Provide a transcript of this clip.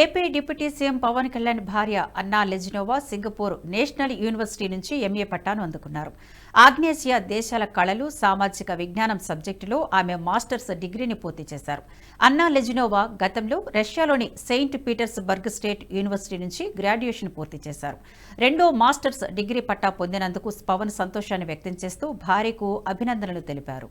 AP deputy CM Pawan Kalyan భార్య Anna Lezhneva Singapore national university నుంచి MA పట్టాను అందుకున్నారు. ఆగ్నేసియా దేశాల కళలు సామాజిక విజ్ఞానం సబ్జెక్టులో ఆమె మాస్టర్స్ డిగ్రీని పూర్తి చేశారు. అన్నా లెజినోవా గతంలో రష్యాలోని సెయింట్ పీటర్స్బర్గ్ స్టేట్ యూనివర్సిటీ నుంచి గ్రాడ్యుయేషన్ పూర్తి చేశారు. రెండో మాస్టర్స్ డిగ్రీ పట్టా పొందినందుకు పవన్ సంతోషాన్ని వ్యక్తం చేస్తూ భార్యకు అభినందనలు తెలిపారు.